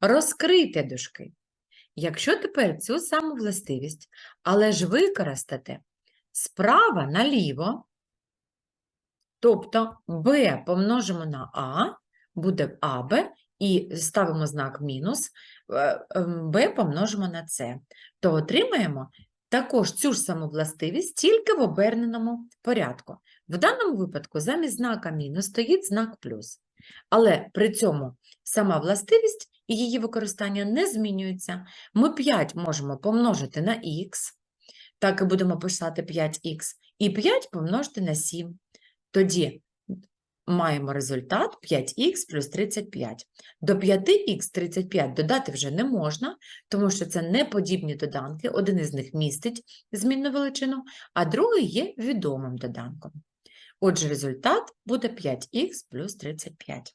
розкрити дужки. Якщо тепер цю саму властивість, але ж використати справа наліво, тобто b помножимо на a, буде аб, і ставимо знак мінус, е, ем, b помножимо на c, то отримаємо також цю ж саму властивість, тільки в оберненому порядку. В даному випадку замість знака мінус стоїть знак плюс. Але при цьому сама властивість і її використання не змінюються. Ми 5 можемо помножити на х, так і будемо писати 5х, і 5 помножити на 7. Тоді маємо результат 5х плюс 35. До 5х 35 додати вже не можна, тому що це неподібні доданки, один із них містить змінну величину, а другий є відомим доданком. Отже, результат буде 5х плюс 35.